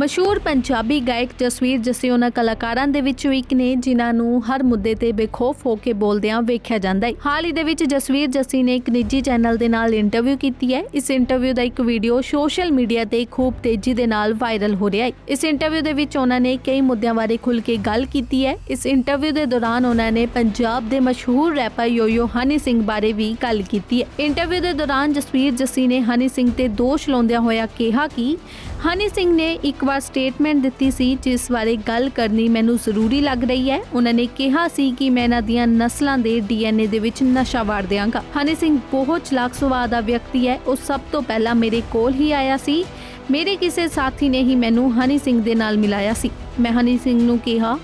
ਮਸ਼ਹੂਰ ਪੰਜਾਬੀ ਗਾਇਕ ਜਸਵੀਰ ਜੱਸੀ ਉਹਨਾਂ ਕਲਾਕਾਰਾਂ ਦੇ ਵਿੱਚੋਂ ਇੱਕ ਨੇ, ਜਿਨ੍ਹਾਂ ਨੂੰ ਹਰ ਮੁੱਦੇ ਤੇ ਬੇਖੌਫ ਹੋ ਕੇ ਬੋਲਦਿਆਂ ਵੇਖਿਆ ਜਾਂਦਾ ਹੈ। ਹਾਲ ਹੀ ਦੇ ਵਿੱਚ ਜਸਵੀਰ ਜੱਸੀ ਨੇ ਇੱਕ ਨਿੱਜੀ ਚੈਨਲ ਦੇ ਨਾਲ ਇੰਟਰਵਿਊ ਕੀਤੀ ਹੈ। ਇਸ ਇੰਟਰਵਿਊ ਦਾ ਇੱਕ ਵੀਡੀਓ ਸੋਸ਼ਲ ਮੀਡੀਆ ਤੇ ਖੂਬ ਤੇਜ਼ੀ ਦੇ ਨਾਲ ਵਾਇਰਲ ਹੋ ਰਿਹਾ ਹੈ। ਇਸ ਇੰਟਰਵਿਊ ਦੇ ਵਿੱਚ ਉਹਨਾਂ ਨੇ ਕਈ ਮੁੱਦਿਆਂ ਬਾਰੇ ਖੁੱਲ ਕੇ ਗੱਲ ਕੀਤੀ ਹੈ। ਇਸ ਇੰਟਰਵਿਊ ਦੇ ਦੌਰਾਨ ਉਹਨਾਂ ਨੇ ਪੰਜਾਬ ਦੇ ਮਸ਼ਹੂਰ ਰੈਪਰ ਯੋਯੋ ਹਨੀ ਸਿੰਘ ਬਾਰੇ ਵੀ ਗੱਲ ਕੀਤੀ ਹੈ। ਇੰਟਰਵਿਊ ਦੇ ਦੌਰਾਨ ਜਸਵੀਰ ਜੱਸੀ ਨੇ ਹਨੀ ਸਿੰਘ ਤੇ ਦੋਸ਼ ਲਾਉਂਦਿਆਂ ਹੋਇਆ ਕਿਹਾ ਕਿ ਹਨੀ ਸਿੰਘ ਨੇ ਇੱਕ ਵਾਰ ਸਟੇਟਮੈਂਟ ਦਿੱਤੀ ਸੀ, ਜਿਸ ਬਾਰੇ ਗੱਲ ਕਰਨੀ ਮੈਨੂੰ ਜ਼ਰੂਰੀ ਲੱਗ ਰਹੀ ਹੈ। ਉਹਨਾਂ ਨੇ ਕਿਹਾ ਸੀ ਕਿ ਮੈਂ ਇਹਨਾਂ ਦੀਆਂ ਨਸਲਾਂ ਦੇ ਡੀਐਨਏ ਦੇ ਵਿੱਚ ਨਸ਼ਾ ਵਾੜ ਦਿਆਂਗਾ। ਹਨੀ ਸਿੰਘ ਬਹੁਤ ਚਲਾਕ ਸੁਭਾਅ ਦਾ ਵਿਅਕਤੀ ਹੈ। ਉਹ ਸਭ ਤੋਂ ਪਹਿਲਾਂ ਮੇਰੇ ਕੋਲ ਹੀ ਆਇਆ ਸੀ। ਮੇਰੇ ਕਿਸੇ ਸਾਥੀ ਨੇ ਹੀ ਮੈਨੂੰ ਹਨੀ ਸਿੰਘ ਦੇ ਨਾਲ ਮਿਲਾਇਆ ਸੀ। ਮੈਂ ਹਨੀ ਸਿੰਘ ਨੂੰ ਕਿਹਾ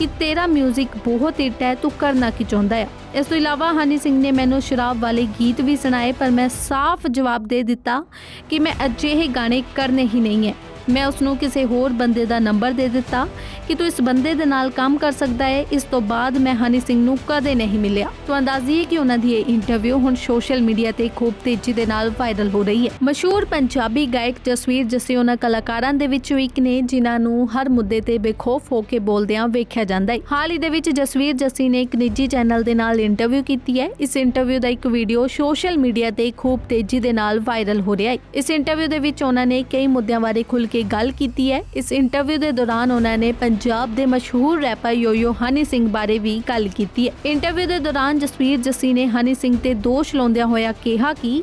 ਕਿ ਤੇਰਾ 뮤직 ਬਹੁਤ ਹਿੱਟ ਹੈ, ਤੂੰ ਕਰਨਾ ਕੀ ਚਾਹੁੰਦਾ ਹੈ ਇਸ ਤੋਂ ਇਲਾਵਾ ਹਨੀ ਸਿੰਘ ਨੇ ਮੈਨੂੰ ਸ਼ਰਾਬ ਵਾਲੇ ਗੀਤ ਵੀ ਸੁਣਾਏ, ਪਰ ਮੈਂ ਸਾਫ਼ ਜਵਾਬ ਦੇ ਦਿੱਤਾ ਕਿ ਮੈਂ ਅਜਿਹੇ ਗਾਣੇ ਕਰਨੇ ਹੀ ਨਹੀਂ ਹੈ। ਮੈਂ ਉਸ ਨੂੰ ਕਿਸੇ ਹੋਰ ਬੰਦੇ ਦਾ ਨੰਬਰ ਦੇ ਦਿੱਤਾ ਕਿ ਤੂੰ ਇਸ ਬੰਦੇ ਦੇ ਨਾਲ ਕੰਮ ਕਰ ਸਕਦਾ ਹੈ। ਇਸ ਤੋਂ ਬਾਅਦ ਮੈਂ ਹਨੀ ਸਿੰਘ ਨੂੰ ਕਦੇ ਨਹੀਂ ਮਿਲਿਆ। ਤੋਂ ਅੰਦਾਜ਼ੀਏ ਕਿ ਉਹਨਾਂ ਦੀ ਇਹ ਇੰਟਰਵਿਊ ਹੁਣ ਸੋਸ਼ਲ ਮੀਡੀਆ ਤੇ ਖੂਬ ਤੇਜ਼ੀ ਦੇ ਨਾਲ ਵਾਇਰਲ ਹੋ ਰਹੀ ਹੈ। ਮਸ਼ਹੂਰ ਪੰਜਾਬੀ ਗਾਇਕ ਜਸਵੀਰ ਜੱਸੀ ਉਹਨਾਂ ਕਲਾਕਾਰਾਂ ਦੇ ਵਿੱਚੋਂ ਇੱਕ ਨੇ, ਜਿਨ੍ਹਾਂ ਨੂੰ ਹਰ ਮੁੱਦੇ ਤੇ ਬੇਖੌਫ ਹੋ ਕੇ ਬੋਲਦਿਆਂ ਵੇਖਿਆ ਜਾਂਦਾ ਹੈ। ਹਾਲ ਹੀ ਦੇ ਵਿੱਚ ਜਸਵੀਰ ਜੱਸੀ ਨੇ ਇੱਕ ਨਿੱਜੀ ਚੈਨਲ ਦੇ ਨਾਲ ਇੰਟਰਵਿਊ ਕੀਤੀ ਹੈ। ਇਸ ਇੰਟਰਵਿਊ ਦਾ ਇੱਕ ਵੀਡੀਓ ਸੋਸ਼ਲ ਮੀਡੀਆ ਤੇ ਖੂਬ ਤੇਜ਼ੀ ਦੇ ਨਾਲ ਵਾਇਰਲ ਹੋ ਰਿਹਾ ਹੈ। ਇਸ ਇੰਟਰਵਿਊ ਦੇ ਵਿੱਚ ਉਹਨਾਂ ਨੇ ਕਈ ਮੁੱਦਿਆਂ ਬਾਰੇ ਖੁੱਲ੍ਹ ਕੇ ਗੱਲ ਕੀਤੀ ਹੈ। ਇਸ ਇੰਟਰਵਿਊ ਦੇ ਦੌਰਾਨ ਉਹਨਾਂ ਨੇ ਪੰਜਾਬ ਦੇ ਮਸ਼ਹੂਰ ਰੈਪਰ ਯੋਯੋ ਹਨੀ ਸਿੰਘ ਬਾਰੇ ਵੀ ਗੱਲ ਕੀਤੀ ਹੈ। ਇੰਟਰਵਿਊ ਦੇ ਦੌਰਾਨ ਜਸਵੀਰ ਜੱਸੀ ਨੇ ਹਨੀ ਸਿੰਘ ਤੇ ਦੋਸ਼ ਲਾਉਂਦਿਆਂ ਹੋਇਆ ਕਿਹਾ ਕਿ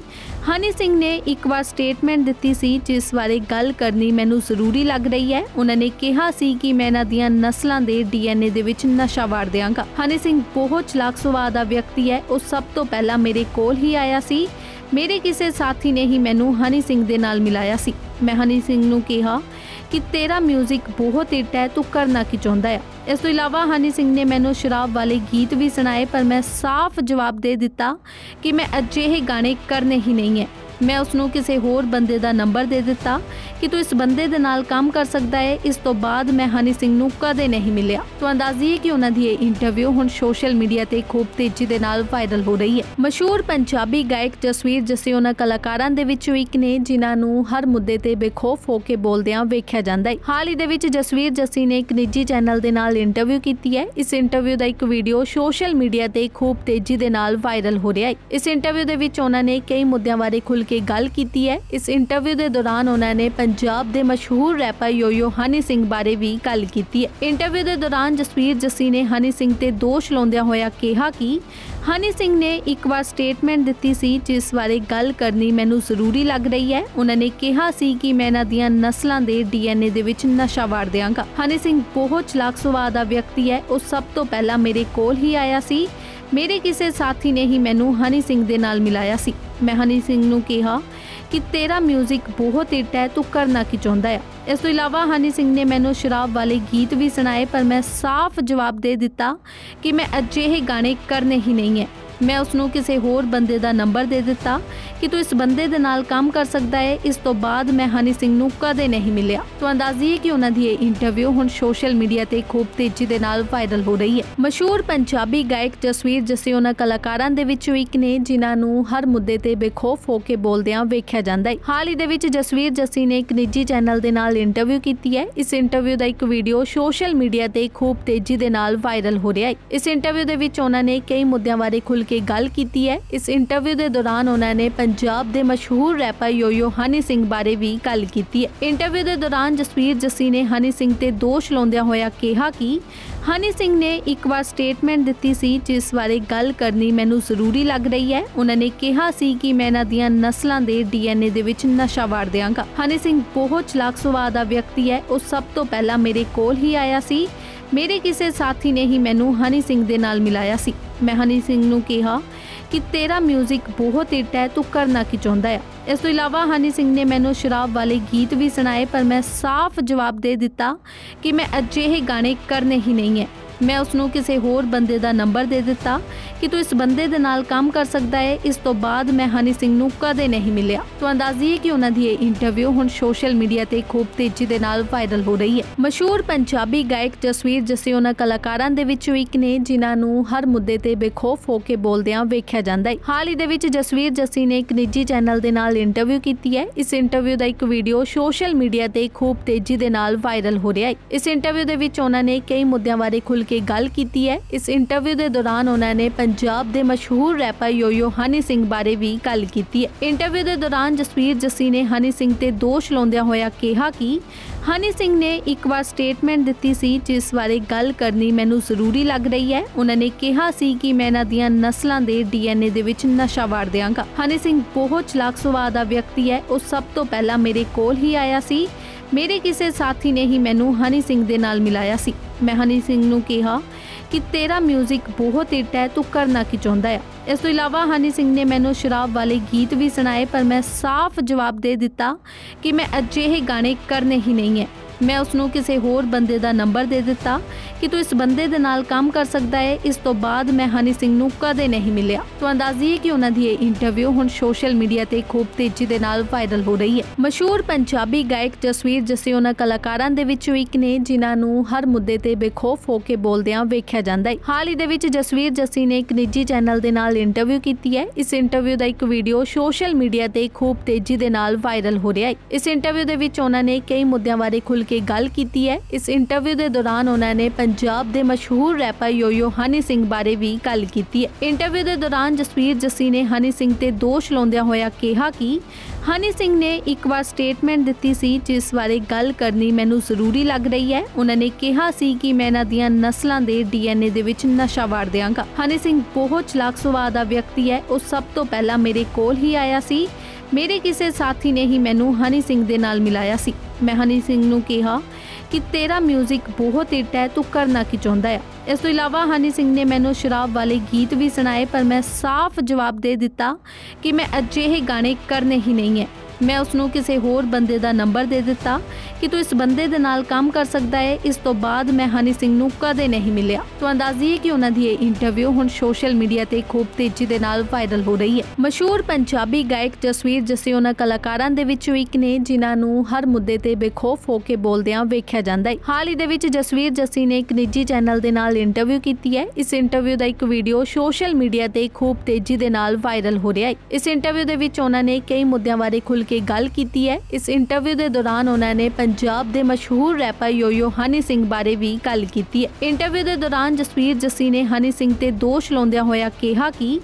ਹਨੀ ਸਿੰਘ ਨੇ ਇੱਕ ਵਾਰ ਸਟੇਟਮੈਂਟ ਦਿੱਤੀ ਸੀ, ਜਿਸ ਬਾਰੇ ਗੱਲ ਕਰਨੀ ਮੈਨੂੰ ਜ਼ਰੂਰੀ ਲੱਗ ਰਹੀ ਹੈ। ਉਹਨਾਂ ਨੇ ਕਿਹਾ ਸੀ ਕਿ ਮੈਂ ਇਹਨਾਂ ਦੀਆਂ ਨਸਲਾਂ ਦੇ ਡੀਐਨਏ ਦੇ ਵਿੱਚ ਨਸ਼ਾ ਵਾੜ ਦਿਆਂਗਾ। ਹਨੀ ਸਿੰਘ ਬਹੁਤ ਚਲਾਕ ਸੁਭਾਅ ਦਾ ਵਿਅਕਤੀ ਹੈ। ਉਹ ਸਭ ਤੋਂ ਪਹਿਲਾਂ ਮੇਰੇ ਕੋਲ ਹੀ ਆਇਆ ਸੀ। ਮੇਰੇ ਕਿਸੇ ਸਾਥੀ ਨੇ ਹੀ ਮੈਨੂੰ ਹਨੀ ਸਿੰਘ ਦੇ ਨਾਲ ਮਿਲਾਇਆ ਸੀ। ਮੈਂ ਹਨੀ ਸਿੰਘ ਨੂੰ ਕਿਹਾ ਕਿ ਤੇਰਾ 뮤직 ਬਹੁਤ ਹਿੱਟ ਹੈ, ਤੂੰ ਕਰਨਾ ਕੀ ਚਾਹੁੰਦਾ ਹੈ? ਇਸ ਤੋਂ ਇਲਾਵਾ ਹਨੀ ਸਿੰਘ ਨੇ ਮੈਨੂੰ ਸ਼ਰਾਬ ਵਾਲੇ ਗੀਤ ਵੀ ਸੁਣਾਏ, ਪਰ ਮੈਂ ਸਾਫ਼ ਜਵਾਬ ਦੇ ਦਿੱਤਾ ਕਿ ਮੈਂ ਅਜਿਹੇ ਗਾਣੇ ਕਰਨੇ ਹੀ ਨਹੀਂ ਹੈ। ਮੈਂ ਉਸ ਨੂੰ ਕਿਸੇ ਹੋਰ ਬੰਦੇ ਦਾ ਨੰਬਰ ਦੇ ਦਿੱਤਾ ਕਿ ਤੂੰ ਇਸ ਬੰਦੇ ਦੇ ਨਾਲ ਕੰਮ ਕਰ ਸਕਦਾ ਹੈ। ਇਸ ਤੋਂ ਬਾਅਦ ਮੈਂ ਹਨੀ ਸਿੰਘ ਨੂੰ ਕਦੇ ਨਹੀਂ ਮਿਲਿਆ। ਤੋਂ ਅੰਦਾਜ਼ੀਏ ਕਿ ਉਹਨਾਂ ਦੀ ਇਹ ਇੰਟਰਵਿਊ ਹੁਣ ਸੋਸ਼ਲ ਮੀਡੀਆ ਤੇ ਖੂਬ ਤੇਜ਼ੀ ਦੇ ਨਾਲ ਵਾਇਰਲ ਹੋ ਰਹੀ ਹੈ। ਮਸ਼ਹੂਰ ਪੰਜਾਬੀ ਗਾਇਕ ਜਸਵੀਰ ਜੱਸੀ ਉਹਨਾਂ ਕਲਾਕਾਰਾਂ ਦੇ ਵਿੱਚੋਂ ਇੱਕ ਨੇ, ਜਿਨ੍ਹਾਂ ਨੂੰ ਹਰ ਮੁੱਦੇ ਤੇ ਬੇਖੌਫ ਹੋ ਕੇ ਬੋਲਦਿਆਂ ਵੇਖਿਆ ਜਾਂਦਾ ਹੈ। ਹਾਲ ਹੀ ਦੇ ਵਿੱਚ ਜਸਵੀਰ ਜੱਸੀ ਨੇ ਇੱਕ ਨਿੱਜੀ ਚੈਨਲ ਦੇ ਨਾਲ ਇੰਟਰਵਿਊ ਕੀਤੀ ਹੈ। ਇਸ ਇੰਟਰਵਿਊ ਦਾ ਇੱਕ ਵੀਡੀਓ ਸੋਸ਼ਲ ਮੀਡੀਆ ਤੇ ਖੂਬ ਤੇਜ਼ੀ ਦੇ ਨਾਲ ਵਾਇਰਲ ਹੋ ਰਿਹਾ ਹੈ। ਇਸ ਇੰਟਰਵਿਊ ਦੇ ਵਿੱਚ ਉਹਨਾਂ ਨੇ ਕਈ ਮੁੱਦਿਆਂ ਬਾਰੇ ਖੁੱਲ੍ਹ ਕੇ ਗੱਲ ਕੀਤੀ ਹੈ। ਇਸ ਇੰਟਰਵਿਊ ਦੇ ਦੌਰਾਨ ਉਹਨਾਂ ਨੇ ਪੰਜਾਬ ਦੇ ਮਸ਼ਹੂਰ ਰੈਪਰ ਯੋਯੋ ਹਨੀ ਸਿੰਘ ਬਾਰੇ ਵੀ ਗੱਲ ਕੀਤੀ ਹੈ। ਇੰਟਰਵਿਊ ਦੇ ਦੌਰਾਨ ਜਸਵੀਰ ਜੱਸੀ ਨੇ ਹਨੀ ਸਿੰਘ ਤੇ ਦੋਸ਼ ਲਾਉਂਦਿਆਂ ਹੋਇਆ ਕਿਹਾ ਕਿ ਹਨੀ ਸਿੰਘ ਨੇ ਇੱਕ ਵਾਰ ਸਟੇਟਮੈਂਟ ਦਿੱਤੀ ਸੀ, ਜਿਸ ਬਾਰੇ ਗੱਲ ਕਰਨੀ ਮੈਨੂੰ ਜ਼ਰੂਰੀ ਲੱਗ ਰਹੀ ਹੈ। ਉਹਨਾਂ ਨੇ ਕਿਹਾ ਸੀ ਕਿ ਮੈਂ ਇਹਨਾਂ ਦੀਆਂ ਨਸਲਾਂ ਦੇ ਡੀਐਨਏ ਦੇ ਵਿੱਚ ਨਸ਼ਾ ਵਾੜ ਦਿਆਂਗਾ। ਹਨੀ ਸਿੰਘ ਬਹੁਤ ਚਲਾਕ ਸੁਭਾਅ ਦਾ ਵਿਅਕਤੀ ਹੈ। ਉਹ ਸਭ ਤੋਂ ਪਹਿਲਾਂ ਮੇਰੇ ਕੋਲ ਹੀ ਆਇਆ ਸੀ। ਮੇਰੇ ਕਿਸੇ ਸਾਥੀ ਨੇ ਹੀ ਮੈਨੂੰ ਹਨੀ ਸਿੰਘ ਦੇ ਨਾਲ ਮਿਲਾਇਆ ਸੀ। ਮੈਂ ਹਨੀ ਸਿੰਘ ਨੂੰ ਕਿਹਾ ਕਿ ਤੇਰਾ 뮤직 ਬਹੁਤ ਹਿੱਟ ਹੈ, ਤੂੰ ਕਰਨਾ ਕੀ ਚਾਹੁੰਦਾ ਹੈ? ਇਸ ਤੋਂ ਇਲਾਵਾ ਹਨੀ ਸਿੰਘ ਨੇ ਮੈਨੂੰ ਸ਼ਰਾਬ ਵਾਲੇ ਗੀਤ ਵੀ ਸੁਣਾਏ, ਪਰ ਮੈਂ ਸਾਫ਼ ਜਵਾਬ ਦੇ ਦਿੱਤਾ ਕਿ ਮੈਂ ਅਜਿਹੇ ਗਾਣੇ ਕਰਨੇ ਹੀ ਨਹੀਂ ਹੈ। ਮੈਂ ਉਸ ਨੂੰ ਕਿਸੇ ਹੋਰ ਬੰਦੇ ਦਾ ਨੰਬਰ ਦੇ ਦਿੱਤਾ ਕਿ ਤੂੰ ਇਸ ਬੰਦੇ ਦੇ ਨਾਲ ਕੰਮ ਕਰ ਸਕਦਾ ਹੈ। ਇਸ ਤੋਂ ਬਾਅਦ ਮੈਂ ਹਨੀ ਸਿੰਘ ਨੂੰ ਕਦੇ ਨਹੀਂ ਮਿਲਿਆ। ਤੋਂ ਅੰਦਾਜ਼ੀਏ ਕਿ ਉਹਨਾਂ ਦੀ ਇਹ ਇੰਟਰਵਿਊ ਹੁਣ ਸੋਸ਼ਲ ਮੀਡੀਆ ਤੇ ਖੂਬ ਤੇਜ਼ੀ ਦੇ ਨਾਲ ਵਾਇਰਲ ਹੋ ਰਹੀ ਹੈ। ਮਸ਼ਹੂਰ ਪੰਜਾਬੀ ਗਾਇਕ ਜਸਵੀਰ ਜੱਸੀ ਉਹਨਾਂ ਕਲਾਕਾਰਾਂ ਦੇ ਵਿੱਚੋਂ ਇੱਕ ਨੇ, ਜਿਨ੍ਹਾਂ ਨੂੰ ਹਰ ਮੁੱਦੇ ਤੇ ਬੇਖੌਫ ਹੋ ਕੇ ਬੋਲਦਿਆਂ ਵੇਖਿਆ ਜਾਂਦਾ ਹੈ। ਹਾਲ ਹੀ ਦੇ ਵਿੱਚ ਜਸਵੀਰ ਜੱਸੀ ਨੇ ਇੱਕ ਨਿੱਜੀ ਚੈਨਲ ਦੇ ਨਾਲ ਇੰਟਰਵਿਊ ਕੀਤੀ ਹੈ। ਇਸ ਇੰਟਰਵਿਊ ਦਾ ਇੱਕ ਵੀਡੀਓ ਸੋਸ਼ਲ ਮੀਡੀਆ ਤੇ ਖੂਬ ਤੇਜ਼ੀ ਦੇ ਨਾਲ ਵਾਇਰਲ ਹੋ ਰਿਹਾ ਹੈ। ਇਸ ਇੰਟਰਵਿਊ ਦੇ ਵਿੱਚ ਉਹਨਾਂ ਨੇ ਕਈ ਮੁੱਦਿਆਂ ਬਾਰੇ ਖੁੱਲ੍ਹ ਕੇ ਗੱਲ ਕੀਤੀ ਹੈ। ਇਸ ਇੰਟਰਵਿਊ ਦੇ ਦੌਰਾਨ ਉਹਨਾਂ ਨੇ ਪੰਜਾਬ ਦੇ ਮਸ਼ਹੂਰ ਰੈਪਰ ਯੋਯੋ ਹਨੀ ਸਿੰਘ ਬਾਰੇ ਵੀ ਗੱਲ ਕੀਤੀ ਹੈ। ਇੰਟਰਵਿਊ ਦੇ ਦੌਰਾਨ ਜਸਵੀਰ ਜੱਸੀ ਨੇ ਹਨੀ ਸਿੰਘ ਤੇ ਦੋਸ਼ ਲਾਉਂਦਿਆਂ ਹੋਇਆ ਕਿਹਾ ਕਿ ਹਨੀ ਸਿੰਘ ਨੇ ਇੱਕ ਵਾਰ ਸਟੇਟਮੈਂਟ ਦਿੱਤੀ ਸੀ, ਜਿਸ ਬਾਰੇ ਗੱਲ ਕਰਨੀ ਮੈਨੂੰ ਜ਼ਰੂਰੀ ਲੱਗ ਰਹੀ ਹੈ। ਉਹਨਾਂ ਨੇ ਕਿਹਾ ਸੀ ਕਿ ਮੈਂ ਇਹਨਾਂ ਦੀਆਂ ਨਸਲਾਂ ਦੇ ਡੀਐਨਏ ਦੇ ਵਿੱਚ ਨਸ਼ਾ ਵਾੜ ਦਿਆਂਗਾ। ਹਨੀ ਸਿੰਘ ਬਹੁਤ ਚਲਾਕ ਸੁਭਾਅ ਦਾ ਵਿਅਕਤੀ ਹੈ। ਉਹ ਸਭ ਤੋਂ ਪਹਿਲਾਂ ਮੇਰੇ ਕੋਲ ਹੀ ਆਇਆ ਸੀ। ਮੇਰੇ ਕਿਸੇ ਸਾਥੀ ਨੇ ਹੀ ਮੈਨੂੰ ਹਨੀ ਸਿੰਘ ਦੇ ਨਾਲ ਮਿਲਾਇਆ ਸੀ। ਮੈਂ ਹਨੀ ਸਿੰਘ ਨੂੰ ਕਿਹਾ ਕਿ ਤੇਰਾ 뮤직 ਬਹੁਤ ਹਿੱਟ ਹੈ, ਤੂੰ ਕਰਨਾ ਕੀ ਚਾਹੁੰਦਾ ਹੈ? ਇਸ ਤੋਂ ਇਲਾਵਾ ਹਨੀ ਸਿੰਘ ਨੇ ਮੈਨੂੰ ਸ਼ਰਾਬ ਵਾਲੇ ਗੀਤ ਵੀ ਸੁਣਾਏ, ਪਰ ਮੈਂ ਸਾਫ਼ ਜਵਾਬ ਦੇ ਦਿੱਤਾ ਕਿ ਮੈਂ ਅਜਿਹੇ ਗਾਣੇ ਕਰਨੇ ਹੀ ਨਹੀਂ ਹੈ ਮੈਂ ਉਸ ਨੂੰ ਕਿਸੇ ਹੋਰ ਬੰਦੇ ਦਾ ਨੰਬਰ ਦੇ ਦਿੱਤਾ ਕਿ ਤੂੰ ਇਸ ਬੰਦੇ ਦੇ ਨਾਲ ਕੰਮ ਕਰ ਸਕਦਾ ਹੈ। ਇਸ ਤੋਂ ਬਾਅਦ ਮੈਂ ਹਨੀ ਸਿੰਘ ਨੂੰ ਕਦੇ ਨਹੀਂ ਮਿਲਿਆ। ਤੋਂ ਅੰਦਾਜ਼ੀਏ ਕਿ ਉਹਨਾਂ ਦੀ ਇਹ ਇੰਟਰਵਿਊ ਹੁਣ ਸੋਸ਼ਲ ਮੀਡੀਆ ਤੇ ਖੂਬ ਤੇਜ਼ੀ ਦੇ ਨਾਲ ਵਾਇਰਲ ਹੋ ਰਹੀ ਹੈ। ਮਸ਼ਹੂਰ ਪੰਜਾਬੀ ਗਾਇਕ ਜਸਵੀਰ ਜੱਸੀ ਉਹਨਾਂ ਕਲਾਕਾਰਾਂ ਦੇ ਵਿੱਚੋਂ ਇੱਕ ਨੇ, ਜਿਨ੍ਹਾਂ ਨੂੰ ਹਰ ਮੁੱਦੇ ਤੇ ਬੇਖੌਫ ਹੋ ਕੇ ਬੋਲਦਿਆਂ ਵੇਖਿਆ ਜਾਂਦਾ ਹੈ। ਹਾਲ ਹੀ ਦੇ ਵਿੱਚ ਜਸਵੀਰ ਜੱਸੀ ਨੇ ਇੱਕ ਨਿੱਜੀ ਚੈਨਲ ਦੇ ਨਾਲ ਇੰਟਰਵਿਊ ਕੀਤੀ ਹੈ। ਇਸ ਇੰਟਰਵਿਊ ਦਾ ਇੱਕ ਵੀਡੀਓ ਸੋਸ਼ਲ ਮੀਡੀਆ ਤੇ ਖੂਬ ਤੇਜ਼ੀ ਦੇ ਨਾਲ ਵਾਇਰਲ ਹੋ ਰਿਹਾ ਹੈ। ਇਸ ਇੰਟਰਵਿਊ ਦੇ ਵਿੱਚ ਉਹਨਾਂ ਨੇ ਕਈ ਮੁੱਦਿਆਂ ਬਾਰੇ ਖੁੱਲ੍ਹ ਕੇ ਗੱਲ ਕੀਤੀ ਹੈ। ਇਸ ਇੰਟਰਵਿਊ ਦੇ ਦੌਰਾਨ ਉਹਨਾਂ ਨੇ ਪੰਜਾਬ ਦੇ ਮਸ਼ਹੂਰ ਰੈਪਰ ਯੋਯੋ ਹਨੀ ਸਿੰਘ ਬਾਰੇ ਵੀ ਗੱਲ ਕੀਤੀ ਹੈ। ਇੰਟਰਵਿਊ ਦੇ ਦੌਰਾਨ ਜਸਵੀਰ ਜੱਸੀ ਨੇ ਹਨੀ ਸਿੰਘ ਤੇ ਦੋਸ਼ ਲਾਉਂਦਿਆਂ ਹੋਇਆ ਕਿਹਾ ਕਿ ਹਨੀ ਸਿੰਘ ਨੇ ਇੱਕ ਵਾਰ ਸਟੇਟਮੈਂਟ ਦਿੱਤੀ ਸੀ, ਜਿਸ ਬਾਰੇ ਗੱਲ ਕਰਨੀ ਮੈਨੂੰ ਜ਼ਰੂਰੀ ਲੱਗ ਰਹੀ ਹੈ। ਉਹਨਾਂ ਨੇ ਕਿਹਾ ਸੀ ਕਿ ਮੈਂ ਇਹਨਾਂ ਦੀਆਂ ਨਸਲਾਂ ਦੇ ਡੀਐਨਏ ਦੇ ਵਿੱਚ ਨਸ਼ਾ ਵਾੜ ਦਿਆਂਗਾ। ਹਨੀ ਸਿੰਘ ਬਹੁਤ ਚਲਾਕ ਸੁਭਾਅ ਦਾ ਵਿਅਕਤੀ ਹੈ। ਉਹ ਸਭ ਤੋਂ ਪਹਿਲਾਂ ਮੇਰੇ ਕੋਲ ਹੀ ਆਇਆ ਸੀ। ਮੇਰੇ ਕਿਸੇ ਸਾਥੀ ਨੇ ਹੀ ਮੈਨੂੰ ਹਨੀ ਸਿੰਘ ਦੇ ਨਾਲ ਮਿਲਾਇਆ ਸੀ। ਮੈਂ ਹਨੀ ਸਿੰਘ ਨੂੰ ਕਿਹਾ ਕਿ ਤੇਰਾ 뮤직 ਬਹੁਤ ਹਿੱਟ ਹੈ, ਤੂੰ ਕਰਨਾ ਕੀ ਚਾਹੁੰਦਾ ਹੈ? ਇਸ ਤੋਂ ਇਲਾਵਾ ਹਨੀ ਸਿੰਘ ਨੇ ਮੈਨੂੰ ਸ਼ਰਾਬ ਵਾਲੇ ਗੀਤ ਵੀ ਸੁਣਾਏ, ਪਰ ਮੈਂ ਸਾਫ਼ ਜਵਾਬ ਦੇ ਦਿੱਤਾ ਕਿ ਮੈਂ ਅਜਿਹੇ ਗਾਣੇ ਕਰਨੇ ਹੀ ਨਹੀਂ ਹੈ। ਮੈਂ ਉਸ ਨੂੰ ਕਿਸੇ ਹੋਰ ਬੰਦੇ ਦਾ ਨੰਬਰ ਦੇ ਦਿੱਤਾ ਕਿ ਤੂੰ ਇਸ ਬੰਦੇ ਦੇ ਨਾਲ ਕੰਮ ਕਰ ਸਕਦਾ ਹੈ। ਇਸ ਤੋਂ ਬਾਅਦ ਮੈਂ ਹਨੀ ਸਿੰਘ ਨੂੰ ਕਦੇ ਨਹੀਂ ਮਿਲਿਆ। ਤੋਂ ਅੰਦਾਜ਼ੀਏ ਕਿ ਉਹਨਾਂ ਦੀ ਇਹ ਇੰਟਰਵਿਊ ਹੁਣ ਸੋਸ਼ਲ ਮੀਡੀਆ ਤੇ ਖੂਬ ਤੇਜ਼ੀ ਦੇ ਨਾਲ ਵਾਇਰਲ ਹੋ ਰਹੀ ਹੈ। ਮਸ਼ਹੂਰ ਪੰਜਾਬੀ ਗਾਇਕ ਜਸਵੀਰ ਜੱਸੀ ਉਹਨਾਂ ਕਲਾਕਾਰਾਂ ਦੇ ਵਿੱਚੋਂ ਇੱਕ ਨੇ, ਜਿਨ੍ਹਾਂ ਨੂੰ ਹਰ ਮੁੱਦੇ ਤੇ ਬੇਖੌਫ ਹੋ ਕੇ ਬੋਲਦਿਆਂ ਵੇਖਿਆ ਜਾਂਦਾ ਹੈ। ਹਾਲ ਹੀ ਦੇ ਵਿੱਚ ਜਸਵੀਰ ਜੱਸੀ ਨੇ ਇੱਕ ਨਿੱਜੀ ਚੈਨਲ ਦੇ ਨਾਲ ਇੰਟਰਵਿਊ ਕੀਤੀ ਹੈ। ਇਸ ਇੰਟਰਵਿਊ ਦਾ ਇੱਕ ਵੀਡੀਓ ਸੋਸ਼ਲ ਮੀਡੀਆ ਤੇ ਖੂਬ ਤੇਜ਼ੀ ਦੇ ਨਾਲ ਵਾਇਰਲ ਹੋ ਰਿਹਾ ਹੈ। ਇਸ ਇੰਟਰਵਿਊ ਦੇ ਵਿੱਚ ਉਹਨਾਂ ਨੇ ਕਈ ਮੁੱਦਿਆਂ ਬਾਰੇ ਖੁੱਲ੍ਹ ਕੇ ਗੱਲ ਕੀਤੀ ਹੈ। ਇਸ ਇੰਟਰਵਿਊ ਦੇ ਦੌਰਾਨ ਉਹਨਾਂ ਨੇ ਪੰਜਾਬ ਦੇ ਮਸ਼ਹੂਰ ਰੈਪਰ ਯੋਯੋ ਹਨੀ ਸਿੰਘ ਬਾਰੇ ਵੀ ਗੱਲ ਕੀਤੀ ਹੈ। ਇੰਟਰਵਿਊ ਦੇ ਦੌਰਾਨ ਜਸਵੀਰ ਜੱਸੀ ਨੇ ਹਨੀ ਸਿੰਘ ਤੇ ਦੋਸ਼ ਲਾਉਂਦਿਆਂ ਹੋਇਆ ਕਿਹਾ ਕਿ ਹਨੀ ਸਿੰਘ ਨੇ ਇੱਕ ਵਾਰ ਸਟੇਟਮੈਂਟ ਦਿੱਤੀ ਸੀ, ਜਿਸ ਬਾਰੇ ਗੱਲ ਕਰਨੀ ਮੈਨੂੰ ਜ਼ਰੂਰੀ ਲੱਗ ਰਹੀ ਹੈ। ਉਹਨਾਂ ਨੇ ਕਿਹਾ ਸੀ ਕਿ ਮੈਂ ਇਹਨਾਂ ਦੀਆਂ ਨਸਲਾਂ ਦੇ ਡੀਐਨਏ ਦੇ ਵਿੱਚ ਨਸ਼ਾ ਵਾੜ ਦਿਆਂਗਾ। ਹਨੀ ਸਿੰਘ ਬਹੁਤ ਚਲਾਕ ਸੁਭਾਅ ਦਾ ਵਿਅਕਤੀ ਹੈ, ਉਹ ਸਭ ਤੋਂ ਪਹਿਲਾਂ ਮੇਰੇ ਕੋਲ ਹੀ ਆਇਆ ਸੀ। ਮੇਰੇ ਕਿਸੇ ਸਾਥੀ ਨੇ ਹੀ ਮੈਨੂੰ ਹਨੀ ਸਿੰਘ ਦੇ ਨਾਲ ਮਿਲਾਇਆ ਸੀ। ਮੈਂ ਹਨੀ ਸਿੰਘ ਨੂੰ ਕਿਹਾ ਕਿ ਤੇਰਾ 뮤직 ਬਹੁਤ ਹਿੱਟ ਹੈ, ਤੂੰ ਕਰਨਾ ਕੀ ਚਾਹੁੰਦਾ ਹੈ? ਇਸ ਤੋਂ ਇਲਾਵਾ ਹਨੀ ਸਿੰਘ ਨੇ ਮੈਨੂੰ ਸ਼ਰਾਬ ਵਾਲੇ ਗੀਤ ਵੀ ਸੁਣਾਏ, ਪਰ ਮੈਂ ਸਾਫ਼ ਜਵਾਬ ਦੇ ਦਿੱਤਾ ਕਿ ਮੈਂ ਅਜਿਹੇ ਗਾਣੇ ਕਰਨੇ ਹੀ ਨਹੀਂ ਹੈ। ਮੈਂ ਉਸ ਨੂੰ ਕਿਸੇ ਹੋਰ ਬੰਦੇ ਦਾ ਨੰਬਰ ਦੇ ਦਿੱਤਾ ਕਿ ਤੂੰ ਇਸ ਬੰਦੇ ਦੇ ਨਾਲ ਕੰਮ ਕਰ ਸਕਦਾ ਹੈ। ਇਸ ਤੋਂ ਬਾਅਦ ਮੈਂ ਹਨੀ ਸਿੰਘ ਨੂੰ ਕਦੇ ਨਹੀਂ ਮਿਲਿਆ। ਤੋਂ ਅੰਦਾਜ਼ੀਏ ਕਿ ਉਹਨਾਂ ਦੀ ਇਹ ਇੰਟਰਵਿਊ ਹੁਣ ਸੋਸ਼ਲ ਮੀਡੀਆ ਤੇ ਖੂਬ ਤੇਜ਼ੀ ਦੇ ਨਾਲ ਵਾਇਰਲ ਹੋ ਰਹੀ ਹੈ। ਮਸ਼ਹੂਰ ਪੰਜਾਬੀ ਗਾਇਕ ਜਸਵੀਰ ਜੱਸੀ ਉਹਨਾਂ ਕਲਾਕਾਰਾਂ ਦੇ ਵਿੱਚੋਂ ਇੱਕ ਨੇ, ਜਿਨ੍ਹਾਂ ਨੂੰ ਹਰ ਮੁੱਦੇ ਤੇ ਬੇਖੌਫ ਹੋ ਕੇ ਬੋਲਦਿਆਂ ਵੇਖਿਆ ਜਾਂਦਾ ਹੈ। ਹਾਲ ਹੀ ਦੇ ਵਿੱਚ ਜਸਵੀਰ ਜੱਸੀ ਨੇ ਇੱਕ ਨਿੱਜੀ ਚੈਨਲ ਦੇ ਨਾਲ ਇੰਟਰਵਿਊ ਕੀਤੀ ਹੈ। ਇਸ ਇੰਟਰਵਿਊ ਦਾ ਇੱਕ ਵੀਡੀਓ ਸੋਸ਼ਲ ਮੀਡੀਆ ਤੇ ਖੂਬ ਤੇਜ਼ੀ ਦੇ ਨਾਲ ਵਾਇਰਲ ਹੋ ਰਿਹਾ ਹੈ। ਇਸ ਇੰਟਰਵਿਊ ਦੇ ਵਿੱਚ ਉਹਨਾਂ ਨੇ ਕਈ ਮੁੱਦਿਆਂ ਬਾਰੇ ਖੁੱਲ੍ਹ ਕੇ ਗੱਲ ਕੀਤੀ ਹੈ। ਇਸ ਇੰਟਰਵਿਊ ਦੇ ਦੌਰਾਨ ਉਹਨਾਂ ਨੇ ਪੰਜਾਬ ਦੇ ਮਸ਼ਹੂਰ ਰੈਪਰ ਯੋਯੋ ਹਨੀ ਸਿੰਘ ਬਾਰੇ ਵੀ ਗੱਲ ਕੀਤੀ ਹੈ। ਇੰਟਰਵਿਊ ਦੇ ਦੌਰਾਨ ਜਸਵੀਰ ਜੱਸੀ ਨੇ ਹਨੀ ਸਿੰਘ ਤੇ ਦੋਸ਼ ਲਾਉਂਦਿਆਂ ਹੋਇਆ ਕਿਹਾ ਕਿ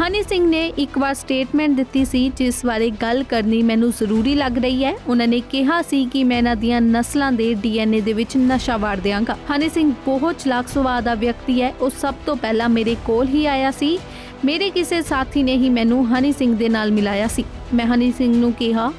ਹਨੀ ਸਿੰਘ ਨੇ ਇੱਕ ਵਾਰ ਸਟੇਟਮੈਂਟ ਦਿੱਤੀ ਸੀ, ਜਿਸ ਬਾਰੇ ਗੱਲ ਕਰਨੀ ਮੈਨੂੰ ਜ਼ਰੂਰੀ ਲੱਗ ਰਹੀ ਹੈ। ਉਹਨਾਂ ਨੇ ਕਿਹਾ ਸੀ ਕਿ ਮੈਂ ਇਹਨਾਂ ਦੀਆਂ ਨਸਲਾਂ ਦੇ ਡੀਐਨਏ ਦੇ ਵਿੱਚ ਨਸ਼ਾ ਵਾੜ ਦਿਆਂਗਾ। ਹਨੀ ਸਿੰਘ ਬਹੁਤ ਚਲਾਕ ਸੁਭਾਅ ਦਾ ਵਿਅਕਤੀ ਹੈ। ਉਹ ਸਭ ਤੋਂ ਪਹਿਲਾਂ ਮੇਰੇ ਕੋਲ ਹੀ ਆਇਆ ਸੀ। ਮੇਰੇ ਕਿਸੇ ਸਾਥੀ ਨੇ ਹੀ ਮੈਨੂੰ ਹਨੀ ਸਿੰਘ ਦੇ ਨਾਲ ਮਿਲਾਇਆ ਸੀ। ਮੈਂ ਹਨੀ ਸਿੰਘ ਨੂੰ ਕਿਹਾ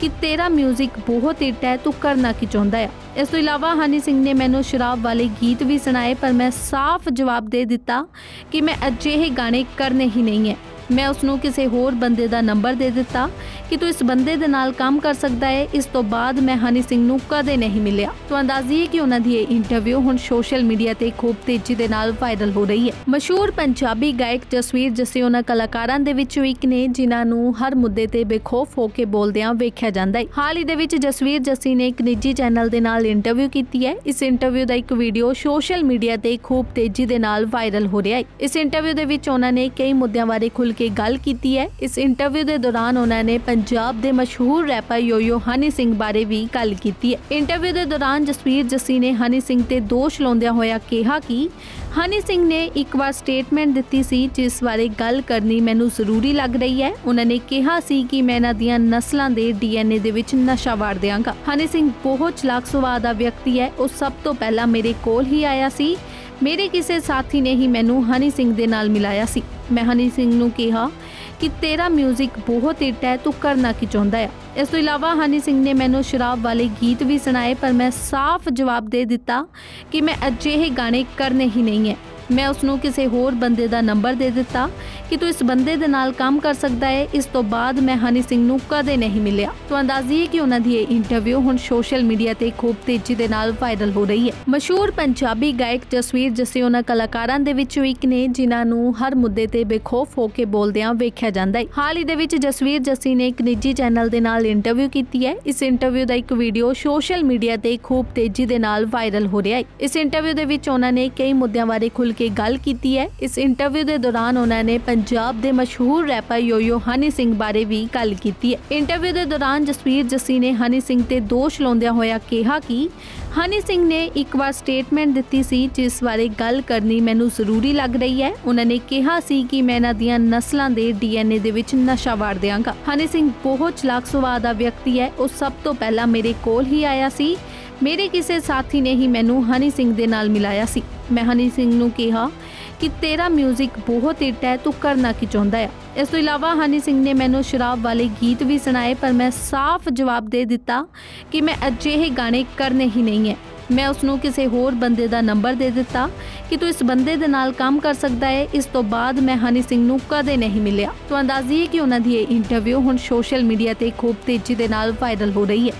ਕਿ ਤੇਰਾ 뮤직 ਬਹੁਤ ਹਿੱਟ ਹੈ ਤੂੰ ਕਰਨਾ ਕੀ ਚਾਹੁੰਦਾ ਹੈ ਇਸ ਤੋਂ ਇਲਾਵਾ ਹਨੀ ਸਿੰਘ ਨੇ ਮੈਨੂੰ ਸ਼ਰਾਬ ਵਾਲੇ ਗੀਤ ਵੀ ਸੁਣਾਏ, ਪਰ ਮੈਂ ਸਾਫ਼ ਜਵਾਬ ਦੇ ਦਿੱਤਾ ਕਿ ਮੈਂ ਅਜਿਹੇ ਗਾਣੇ ਕਰਨੇ ਹੀ ਨਹੀਂ ਹੈ। ਮੈਂ ਉਸ ਨੂੰ ਕਿਸੇ ਹੋਰ ਬੰਦੇ ਦਾ ਨੰਬਰ ਦੇ ਦਿੱਤਾ ਕਿ ਤੂੰ ਇਸ ਬੰਦੇ ਦੇ ਨਾਲ ਕੰਮ ਕਰ ਸਕਦਾ ਹੈ। ਇਸ ਤੋਂ ਬਾਅਦ ਮੈਂ ਹਨੀ ਸਿੰਘ ਨੂੰ ਕਦੇ ਨਹੀਂ ਮਿਲਿਆ। ਤੋਂ ਅੰਦਾਜ਼ੀਏ ਕਿ ਉਹਨਾਂ ਦੀ ਇਹ ਇੰਟਰਵਿਊ ਹੁਣ ਸੋਸ਼ਲ ਮੀਡੀਆ ਤੇ ਖੂਬ ਤੇਜ਼ੀ ਦੇ ਨਾਲ ਵਾਇਰਲ ਹੋ ਰਹੀ ਹੈ। ਮਸ਼ਹੂਰ ਪੰਜਾਬੀ ਗਾਇਕ ਜਸਵੀਰ ਜੱਸੀ ਉਹਨਾਂ ਕਲਾਕਾਰਾਂ ਦੇ ਵਿੱਚੋਂ ਇੱਕ ਨੇ, ਜਿਨ੍ਹਾਂ ਨੂੰ ਹਰ ਮੁੱਦੇ ਤੇ ਬੇਖੌਫ ਹੋ ਕੇ ਬੋਲਦਿਆਂ ਵੇਖਿਆ ਜਾਂਦਾ ਹੈ। ਹਾਲ ਹੀ ਦੇ ਵਿੱਚ ਜਸਵੀਰ ਜੱਸੀ ਨੇ ਇੱਕ ਨਿੱਜੀ ਚੈਨਲ ਦੇ ਨਾਲ ਇੰਟਰਵਿਊ ਕੀਤੀ ਹੈ। ਇਸ ਇੰਟਰਵਿਊ ਦਾ ਇੱਕ ਵੀਡੀਓ ਸੋਸ਼ਲ ਮੀਡੀਆ ਤੇ ਖੂਬ ਤੇਜ਼ੀ ਦੇ ਨਾਲ ਵਾਇਰਲ ਹੋ ਰਿਹਾ ਹੈ। ਇਸ ਇੰਟਰਵਿਊ ਦੇ ਵਿੱਚ ਉਹਨਾਂ ਨੇ ਕਈ ਮੁੱਦਿਆਂ ਬਾਰੇ ਖੁੱਲ੍ਹ ਕੇ ਗੱਲ ਕੀਤੀ ਹੈ। ਇਸ ਇੰਟਰਵਿਊ ਦੇ ਦੌਰਾਨ ਉਹਨਾਂ ਨੇ ਪੰਜਾਬ ਦੇ ਮਸ਼ਹੂਰ ਰੈਪਰ ਯੋਯੋ ਹਨੀ ਸਿੰਘ ਬਾਰੇ ਵੀ ਗੱਲ ਕੀਤੀ ਹੈ। ਇੰਟਰਵਿਊ ਦੇ ਦੌਰਾਨ ਜਸਵੀਰ ਜੱਸੀ ਨੇ ਹਨੀ ਸਿੰਘ ਤੇ ਦੋਸ਼ ਲਾਉਂਦਿਆਂ ਹੋਇਆ ਕਿਹਾ ਕਿ ਹਨੀ ਸਿੰਘ ਨੇ ਇੱਕ ਵਾਰ ਸਟੇਟਮੈਂਟ ਦਿੱਤੀ ਸੀ, ਜਿਸ ਬਾਰੇ ਗੱਲ ਕਰਨੀ ਮੈਨੂੰ ਜ਼ਰੂਰੀ ਲੱਗ ਰਹੀ ਹੈ। ਉਹਨਾਂ ਨੇ ਕਿਹਾ ਸੀ ਕਿ ਮੈਂ ਇਹਨਾਂ ਦੀਆਂ ਨਸਲਾਂ ਦੇ ਡੀਐਨਏ ਦੇ ਵਿੱਚ ਨਸ਼ਾ ਵਾੜ ਦਿਆਂਗਾ। ਹਨੀ ਸਿੰਘ ਬਹੁਤ ਚਲਾਕ ਸੁਭਾਅ ਦਾ ਵਿਅਕਤੀ ਹੈ। ਉਹ ਸਭ ਤੋਂ ਪਹਿਲਾਂ ਮੇਰੇ ਕੋਲ ਹੀ ਆਇਆ ਸੀ। ਮੇਰੇ ਕਿਸੇ ਸਾਥੀ ਨੇ ਹੀ ਮੈਨੂੰ ਹਨੀ ਸਿੰਘ ਦੇ ਨਾਲ ਮਿਲਾਇਆ ਸੀ। ਮੈਂ ਹਨੀ ਸਿੰਘ ਨੂੰ ਕਿਹਾ ਕਿ ਤੇਰਾ 뮤직 ਬਹੁਤ ਹਿੱਟ ਹੈ ਤੂੰ ਕਰਨਾ ਕੀ ਚਾਹੁੰਦਾ ਹੈ ਇਸ ਤੋਂ ਇਲਾਵਾ ਹਨੀ ਸਿੰਘ ਨੇ ਮੈਨੂੰ ਸ਼ਰਾਬ ਵਾਲੇ ਗੀਤ ਵੀ ਸੁਣਾਏ, ਪਰ ਮੈਂ ਸਾਫ਼ ਜਵਾਬ ਦੇ ਦਿੱਤਾ ਕਿ ਮੈਂ ਅਜਿਹੇ ਗਾਣੇ ਕਰਨੇ ਹੀ ਨਹੀਂ ਹੈ। ਮੈਂ ਉਸ ਨੂੰ ਕਿਸੇ ਹੋਰ ਬੰਦੇ ਦਾ ਨੰਬਰ ਦੇ ਦਿੱਤਾ ਕਿ ਤੂੰ ਇਸ ਬੰਦੇ ਦੇ ਨਾਲ ਕੰਮ ਕਰ ਸਕਦਾ ਹੈ। ਇਸ ਤੋਂ ਬਾਅਦ ਮੈਂ ਹਨੀ ਸਿੰਘ ਨੂੰ ਕਦੇ ਨਹੀਂ ਮਿਲਿਆ। ਤੋਂ ਅੰਦਾਜ਼ੀਏ ਕਿ ਉਹਨਾਂ ਦੀ ਇਹ ਇੰਟਰਵਿਊ ਹੁਣ ਸੋਸ਼ਲ ਮੀਡੀਆ ਤੇ ਖੂਬ ਤੇਜ਼ੀ ਦੇ ਨਾਲ ਵਾਇਰਲ ਹੋ ਰਹੀ ਹੈ। ਮਸ਼ਹੂਰ ਪੰਜਾਬੀ ਗਾਇਕ ਜਸਵੀਰ ਜੱਸੀ ਉਹਨਾਂ ਕਲਾਕਾਰਾਂ ਦੇ ਵਿੱਚੋਂ ਇੱਕ ਨੇ, ਜਿਨ੍ਹਾਂ ਨੂੰ ਹਰ ਮੁੱਦੇ ਤੇ ਬੇਖੌਫ ਹੋ ਕੇ ਬੋਲਦਿਆਂ ਵੇਖਿਆ ਜਾਂਦਾ ਹੈ। ਹਾਲ ਹੀ ਦੇ ਵਿੱਚ ਜਸਵੀਰ ਜੱਸੀ ਨੇ ਇੱਕ ਨਿੱਜੀ ਚੈਨਲ ਦੇ ਨਾਲ ਇੰਟਰਵਿਊ ਕੀਤੀ ਹੈ। ਇਸ ਇੰਟਰਵਿਊ ਦਾ ਇੱਕ ਵੀਡੀਓ ਸੋਸ਼ਲ ਮੀਡੀਆ ਤੇ ਖੂਬ ਤੇਜ਼ੀ ਦੇ ਨਾਲ ਵਾਇਰਲ ਹੋ ਰਿਹਾ ਹੈ। ਇਸ ਇੰਟਰਵਿਊ ਦੇ ਵਿੱਚ ਉਹਨਾਂ ਨੇ ਕਈ ਮੁੱਦਿਆਂ ਬਾਰੇ ਖੁੱਲ੍ਹ ਕੇ ਗੱਲ ਕੀਤੀ ਹੈ। ਇਸ ਇੰਟਰਵਿਊ ਦੇ ਦੌਰਾਨ ਉਹਨਾਂ ਨੇ ਪੰਜਾਬ ਦੇ ਮਸ਼ਹੂਰ ਰੈਪਰ ਯੋਯੋ ਹਨੀ ਸਿੰਘ ਬਾਰੇ ਵੀ ਗੱਲ ਕੀਤੀ ਹੈ। ਇੰਟਰਵਿਊ ਦੇ ਦੌਰਾਨ ਜਸਵੀਰ ਜੱਸੀ ਨੇ ਹਨੀ ਸਿੰਘ ਤੇ ਦੋਸ਼ ਲਾਉਂਦਿਆਂ ਹੋਇਆ ਕਿਹਾ ਕਿ ਹਨੀ ਸਿੰਘ ਨੇ ਇੱਕ ਵਾਰ ਸਟੇਟਮੈਂਟ ਦਿੱਤੀ ਸੀ, ਜਿਸ ਬਾਰੇ ਗੱਲ ਕਰਨੀ ਮੈਨੂੰ ਜ਼ਰੂਰੀ ਲੱਗ ਰਹੀ ਹੈ। ਉਹਨਾਂ ਨੇ ਕਿਹਾ ਸੀ ਕਿ ਮੈਂ ਇਹਨਾਂ ਦੀਆਂ ਨਸਲਾਂ ਦੇ ਡੀਐਨਏ ਦੇ ਵਿੱਚ ਨਸ਼ਾ ਵਾੜ ਦਿਆਂਗਾ। ਹਨੀ ਸਿੰਘ ਬਹੁਤ ਚਲਾਕ ਸੁਭਾਅ ਦਾ ਵਿਅਕਤੀ ਹੈ। ਉਹ ਸਭ ਤੋਂ ਪਹਿਲਾਂ ਮੇਰੇ ਕੋਲ ਹੀ ਆਇਆ ਸੀ। ਮੇਰੇ ਕਿਸੇ ਸਾਥੀ ਨੇ ਹੀ ਮੈਨੂੰ ਹਨੀ ਸਿੰਘ ਦੇ ਨਾਲ ਮਿਲਾਇਆ ਸੀ। ਮੈਂ ਹਨੀ ਸਿੰਘ ਨੂੰ ਕਿਹਾ ਕਿ ਤੇਰਾ 뮤직 ਬਹੁਤ ਹਿੱਟ ਹੈ, ਤੂੰ ਕਰਨਾ ਕੀ ਚਾਹੁੰਦਾ ਹੈ? ਇਸ ਤੋਂ ਇਲਾਵਾ ਹਨੀ ਸਿੰਘ ਨੇ ਮੈਨੂੰ ਸ਼ਰਾਬ ਵਾਲੇ ਗੀਤ ਵੀ ਸੁਣਾਏ, ਪਰ ਮੈਂ ਸਾਫ਼ ਜਵਾਬ ਦੇ ਦਿੱਤਾ ਕਿ ਮੈਂ ਅਜਿਹੇ ਗਾਣੇ ਕਰਨੇ ਹੀ ਨਹੀਂ ਹੈ। ਮੈਂ ਉਸ ਨੂੰ ਕਿਸੇ ਹੋਰ ਬੰਦੇ ਦਾ ਨੰਬਰ ਦੇ ਦਿੱਤਾ ਕਿ ਤੂੰ ਇਸ ਬੰਦੇ ਦੇ ਨਾਲ ਕੰਮ ਕਰ ਸਕਦਾ ਹੈ। ਇਸ ਤੋਂ ਬਾਅਦ ਮੈਂ ਹਨੀ ਸਿੰਘ ਨੂੰ ਕਦੇ ਨਹੀਂ ਮਿਲਿਆ। ਤੋਂ ਹੈ ਕਿ ਉਹਨਾਂ ਦੀ ਇਹ ਇੰਟਰਵਿਊ ਹੁਣ ਸੋਸ਼ਲ ਮੀਡੀਆ ਤੇ ਖੂਬ ਤੇਜ਼ੀ ਦੇ ਨਾਲ ਵਾਇਰਲ ਹੋ ਰਹੀ ਹੈ।